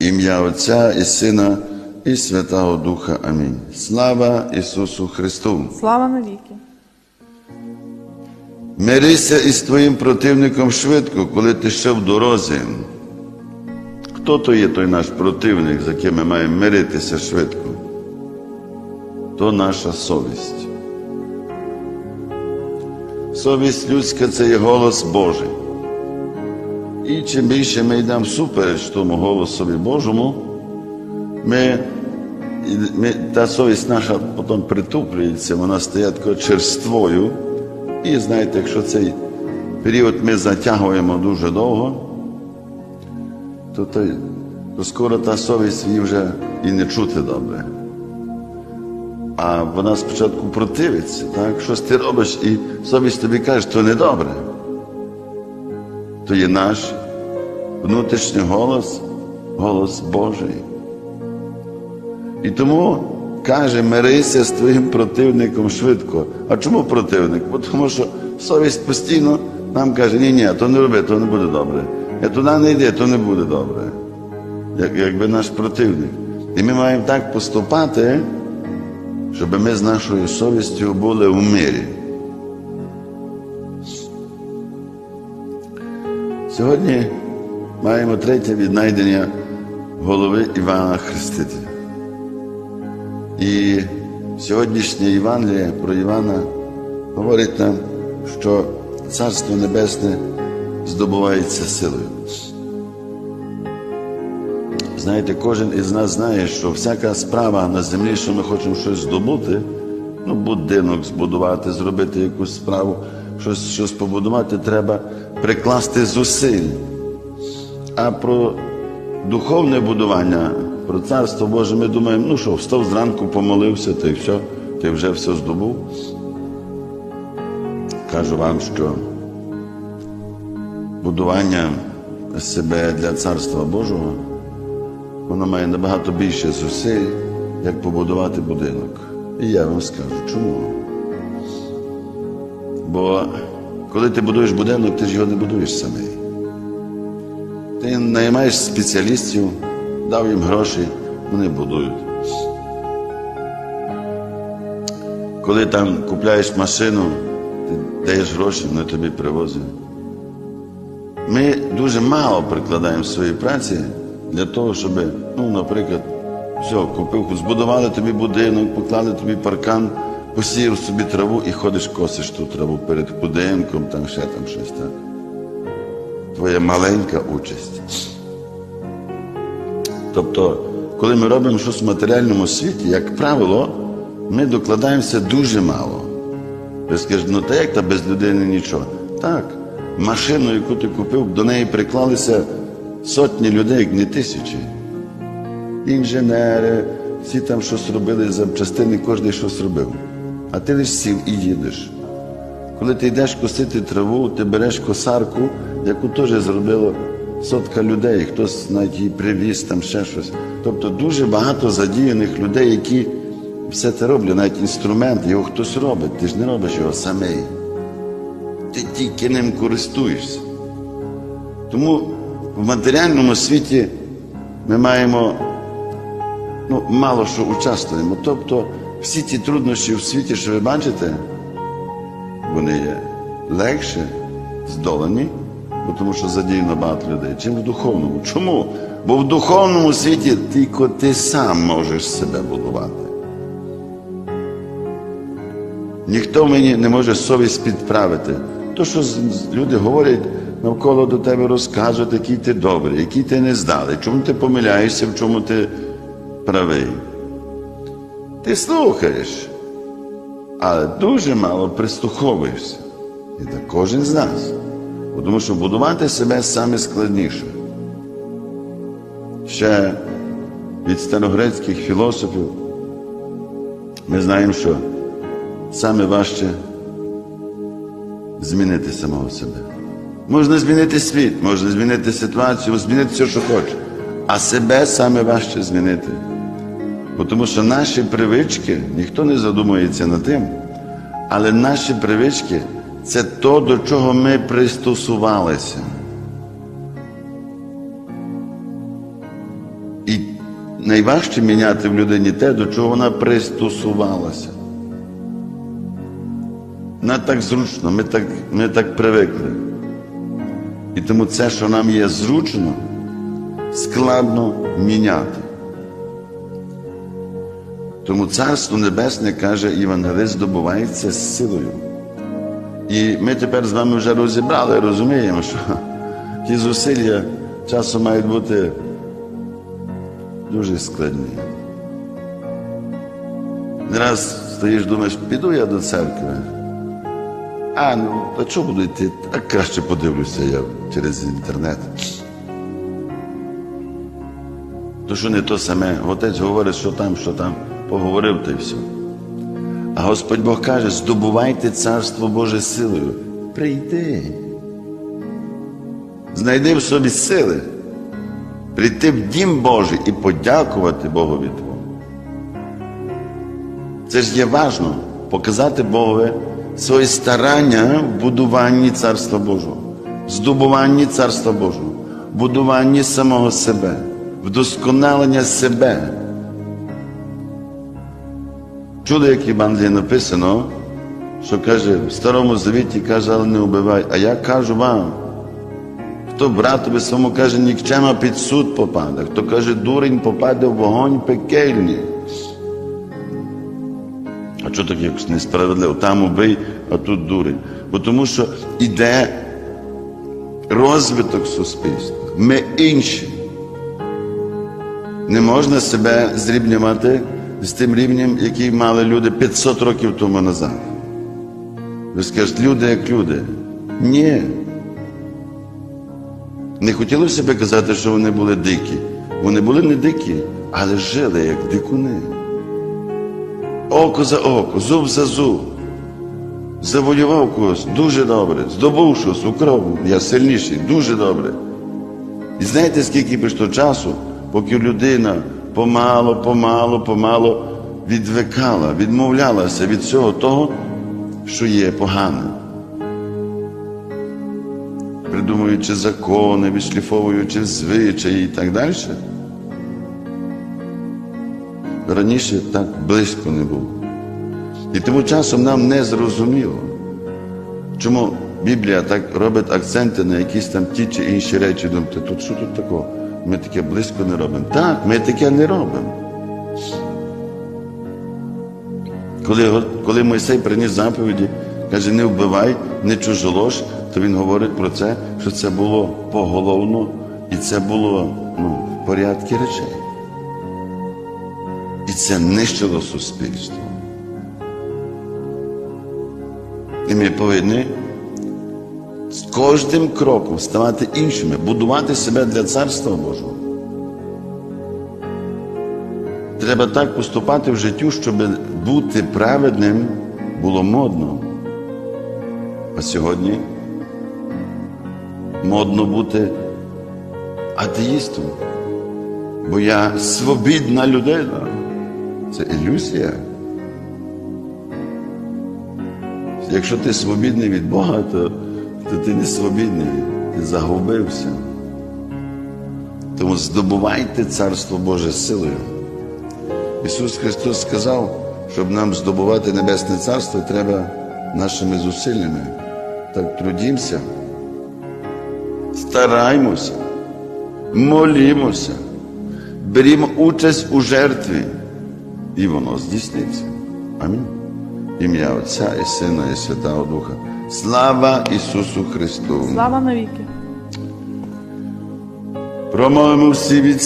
Ім'я Отця і Сина і Святого Духа. Амінь. Слава Ісусу Христу! Слава навіки. Мирися із твоїм противником швидко, коли ти ще в дорозі. Хто то є той наш противник, з яким ми маємо миритися швидко? То наша совість. Совість людська це є голос Божий. І чим більше ми йдемо всупереч тому голосові Божому, ми, ми, та совість наша потім притуплюється, вона стає такою черствою. І знаєте, якщо цей період ми затягуємо дуже довго, то, то, то скоро та совість її вже і не чути добре. А вона спочатку противиться, так? щось ти робиш, і совість тобі каже, що не добре. То є наш внутрішній голос, голос Божий. І тому каже, мирися з твоїм противником швидко. А чому противник? Бо Тому що совість постійно нам каже, ні, ні, то не роби, то не буде добре. Я туди не йди, то не буде добре. Як, якби наш противник. І ми маємо так поступати, щоб ми з нашою совістю були в мирі. Сьогодні маємо третє віднайдення голови Івана Хрестителя. І сьогоднішнє Євангеліє про Івана говорить нам, що Царство Небесне здобувається силою. Знаєте, кожен із нас знає, що всяка справа на землі, що ми хочемо щось здобути, ну, будинок збудувати, зробити якусь справу, щось, щось побудувати, треба прикласти зусиль. А про духовне будування, про царство Боже, ми думаємо, ну що, встав зранку, помолився, та й все, ти вже все здобув. Кажу вам, що будування себе для царства Божого, воно має набагато більше зусиль, як побудувати будинок. І я вам скажу, чому? Бо коли ти будуєш будинок, ти ж його не будуєш самий. Ти наймаєш спеціалістів, дав їм гроші, вони будують. Коли там купляєш машину, ти даєш гроші, вони тобі привозять. Ми дуже мало прикладаємо своєї праці для того, щоб, ну, наприклад, все, купив, збудували тобі будинок, поклали тобі паркан, посіяв собі траву і ходиш, косиш ту траву перед будинком, там ще там щось так твоя маленька участь. Тобто, коли ми робимо щось в матеріальному світі, як правило, ми докладаємося дуже мало. Ви скажете, ну та як та без людини нічого? Так, машину, яку ти купив, до неї приклалися сотні людей, як не тисячі. Інженери, всі там щось робили, запчастини, кожен щось робив. А ти лише сів і їдеш. Коли ти йдеш косити траву, ти береш косарку, яку теж зробило сотка людей, хтось навіть її привіз, там ще щось. Тобто дуже багато задіяних людей, які все це роблять, навіть інструмент, його хтось робить, ти ж не робиш його самий. Ти тільки ним користуєшся. Тому в матеріальному світі ми маємо ну, мало що участвуємо. Тобто всі ті труднощі в світі, що ви бачите, вони є легше здолані, бо тому що задіяно багато людей, чим в духовному. Чому? Бо в духовному світі тільки ти сам можеш себе будувати. Ніхто мені не може совість підправити. То, що люди говорять навколо до тебе розказують, який ти добрий, який ти не здалий, чому ти помиляєшся, в чому ти правий. Ти слухаєш але дуже мало прислуховуєшся. І так кожен з нас. Тому що будувати себе саме складніше. Ще від старогрецьких філософів ми знаємо, що саме важче змінити самого себе. Можна змінити світ, можна змінити ситуацію, змінити все, що хочеш. А себе саме важче змінити. Тому що наші привички, ніхто не задумується над тим, але наші привички це то, до чого ми пристосувалися. І найважче міняти в людині те, до чого вона пристосувалася. Нам так зручно, ми так, ми так привикли. І тому це, що нам є зручно, складно міняти. Тому Царство Небесне, каже Євангелист, здобувається з силою. І ми тепер з вами вже розібрали, розуміємо, що ті зусилля часом мають бути дуже складні. Не раз стоїш, думаєш, піду я до церкви. А, ну, то чого буду йти? Так краще подивлюся я через інтернет. То що не то саме. Отець говорить, що там, що там, поговорив та й все. А Господь Бог каже, здобувайте царство Боже силою. Прийди. Знайди в собі сили. Прийти в дім Божий і подякувати Богові Твому. Це ж є важно показати Богові своє старання в будуванні Царства Божого, здобуванні Царства Божого, будуванні самого себе, вдосконалення себе. Чули, як в Євангелії написано, що каже, в Старому Завіті каже, але не вбивай. А я кажу вам, хто братові своєму каже, нікчема під суд попаде, хто каже, дурень попаде в вогонь пекельний. А що таке якось несправедливо? Там убий, а тут дурень. Бо тому що іде розвиток суспільства. Ми інші. Не можна себе зрівнювати з тим рівнем, який мали люди 500 років тому назад. Ви скажете, люди як люди. Ні. Не хотілося б казати, що вони були дикі. Вони були не дикі, але жили як дикуни. Око за око, зуб за зуб. Завоював когось дуже добре, здобув щось, украв, я сильніший, дуже добре. І знаєте, скільки прийшло часу, поки людина помало, помало, помало відвикала, відмовлялася від всього того, що є погане. Придумуючи закони, відшліфовуючи звичаї і так далі. Раніше так близько не було. І тому часом нам не зрозуміло, чому Біблія так робить акценти на якісь там ті чи інші речі. Думаєте, тут що тут такого? Ми таке близько не робимо. Так, ми таке не робимо. Коли, коли Мойсей приніс заповіді, каже, не вбивай, не чужолож, то він говорить про це, що це було поголовно і це було ну, в порядку речей. І це нищило суспільство. І ми повинні з кожним кроком ставати іншими, будувати себе для Царства Божого. Треба так поступати в життю, щоб бути праведним було модно. А сьогодні модно бути атеїстом. Бо я свобідна людина. Це ілюзія. Якщо ти свобідний від Бога, то, то ти не свобідний, ти загубився. Тому здобувайте Царство Боже силою. Ісус Христос сказав, щоб нам здобувати Небесне Царство, треба нашими зусиллями. Так трудімося, стараймося, молімося, берімо участь у жертві, і воно здійсниться. Амінь. Ім'я Отця і Сина, і Святого Духа. Слава Ісусу Христу! Слава навіки! Промовимо всі від